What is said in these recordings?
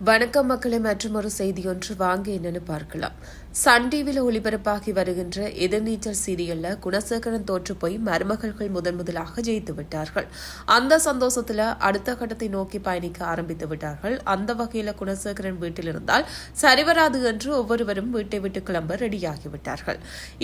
வணக்கம் மக்களை மற்றும் ஒரு செய்தி ஒன்று வாங்க என்னன்னு பார்க்கலாம். சன் டிவியில் ஒளிபரப்பாகி வருகின்ற எதிர்நீச்சல் சீரியல்ல குணசேகரன் தோற்று போய் மருமகள்கள் முதன் முதலாக ஜெயித்து விட்டார்கள். அந்த சந்தோஷத்துல அடுத்த கட்டத்தை நோக்கி பயணிக்க ஆரம்பித்து விட்டார்கள். அந்த வகையில குணசேகரன் வீட்டில் இருந்தால் சரிவராது என்று ஒவ்வொருவரும் வீட்டை விட்டு கிளம்ப ரெடியாகிவிட்டார்கள்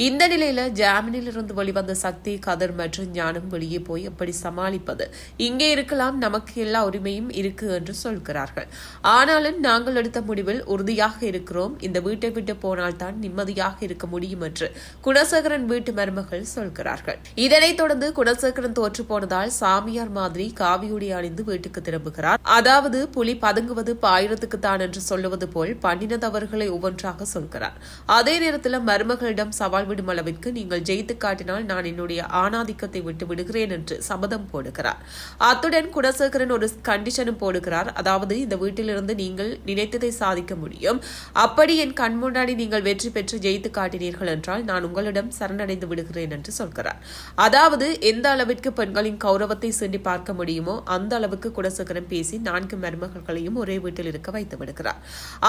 இந்த நிலையில ஜாமீனில் இருந்து வெளிவந்த சக்தி கதர் மற்றும் ஞானம் வெளியே போய் எப்படி சமாளிப்பது? இங்கே இருக்கலாம் நமக்கு எல்லா உரிமையும் இருக்கு என்று சொல்கிறார்கள். ஆனால் இருந்தாலும் நாங்கள் எடுத்த முடிவில் உறுதியாக இருக்கிறோம். இந்த வீட்டை விட்டு போனால்தான் நிம்மதியாக இருக்க முடியும் என்று குணசேகரன் வீட்டு மருமகள் சொல்கிறார்கள். இதனைத் தொடர்ந்து குணசேகரன் தோற்று போனதால் சாமியார் மாதிரி காவியுடி அணிந்து வீட்டுக்கு திரும்புகிறார். அதாவது புலி பதுங்குவது பாயிரத்துக்கு தான் என்று சொல்லுவது போல் பண்ணின தவறுகளை ஒவ்வொன்றாக சொல்கிறார். அதே நேரத்தில் மருமகளிடம் சவால் விடும் அளவிற்கு நீங்கள் ஜெயித்து காட்டினால் நான் என்னுடைய ஆணாதிக்கத்தை விட்டு விடுகிறேன் என்று சபதம் போடுகிறார். அத்துடன் குணசேகரன் ஒரு கண்டிஷனும் போடுகிறார். அதாவது இந்த வீட்டிலிருந்து நீங்கள் நீங்கள் நினைத்ததை சாதிக்க முடியும். அப்படி என் கண் முன்னாடி நீங்கள் வெற்றி பெற்று ஜெயித்து காட்டினீர்கள் என்றால் நான் உங்களிடம் சரணடைந்து விடுகிறேன் என்று சொல்கிறார். அதாவது எந்த அளவிற்கு பெண்களின் கௌரவத்தை சென்று பார்க்க முடியுமோ அந்த அளவுக்கு குணசேகரன் பேசி நான்கு மருமகள்களையும் ஒரே வீட்டில் இருக்க வைத்து விடுகிறார்.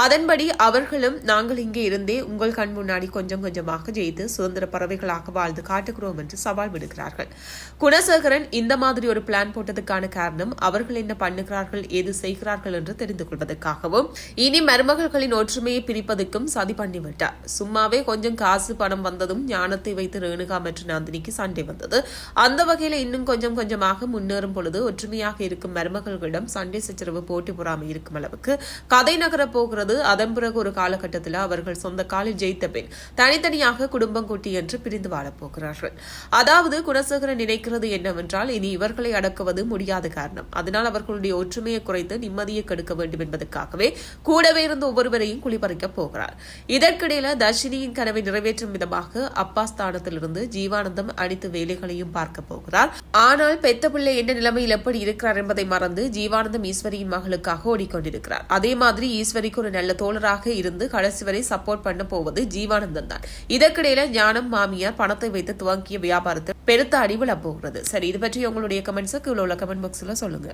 அதன்படி அவர்களும் நாங்கள் இங்கே இருந்தே உங்கள் கண் முன்னாடி கொஞ்சம் கொஞ்சமாக ஜெயித்து சுதந்திர பறவைகளாக வாழ்ந்து காட்டுகிறோம் என்று சவால் விடுகிறார்கள். குணசேகரன் இந்த மாதிரி ஒரு பிளான் போட்டதுக்கான காரணம் அவர்கள் என்ன பண்ணுகிறார்கள் ஏது செய்கிறார்கள் என்று தெரிந்து கொள்வதற்காக. கொள்வதற்காகவும் இனி மருமகள்களின் ஒற்றுமையை பிரிப்பதற்கும் சதி பண்ணிவிட்டார் சும்மாவே கொஞ்சம் காசு பணம் வந்ததும் ஞானத்தை வைத்து ரேணுகா மற்றும் நந்தினிக்கு சண்டை வந்தது. அந்த வகையில் இன்னும் கொஞ்சம் கொஞ்சமாக முன்னேறும் பொழுது ஒற்றுமையாக இருக்கும் மருமகள்களிடம் சண்டை சச்சரவு போட்டி பொறாமை இருக்கும் அளவுக்கு கதை நகரப் போகிறது. அதன் பிறகு ஒரு காலகட்டத்தில் அவர்கள் சொந்த காலில் ஜெயித்த பின் தனித்தனியாக குடும்பம் குட்டி என்று பிரிந்து வாழப்போகிறார்கள் அதாவது குணசேகரன் நினைக்கிறது என்னவென்றால் இனி இவர்களை அடக்குவது முடியாத காரணம். அதனால் அவர்களுடைய ஒற்றுமையை குறைத்து நிம்மதியை கெடுக்க வேண்டும் என்பதற்காக என்பதற்காகவே கூடவே இருந்த ஒவ்வொருவரையும் குளிபறிக்கப் போகிறார். இதற்கிடையில தர்ஷினியின் கனவை நிறைவேற்றும் விதமாக அப்பா ஸ்தானத்திலிருந்து ஜீவானந்தம் அனைத்து வேலைகளையும் பார்க்க போகிறார். ஆனால் பெத்த பிள்ளை என்ன நிலைமையில் எப்படி இருக்கிறார் என்பதை மறந்து ஜீவானந்தம் ஈஸ்வரியின் மகளுக்காக ஓடிக்கொண்டிருக்கிறார். அதே மாதிரி ஈஸ்வரிக்கு ஒரு நல்ல தோழராக இருந்து கடைசி வரை சப்போர்ட் பண்ண போவது ஜீவானந்தம் தான். இதற்கிடையில ஞானம் மாமியார் பணத்தை வைத்து துவங்கிய வியாபாரத்தில் பெருத்த அடிவுல போகிறது. சரி இது பற்றி உங்களுடைய கமெண்ட்ஸுக்கு உள்ள கமெண்ட் பாக்ஸ்ல சொல்லுங்க.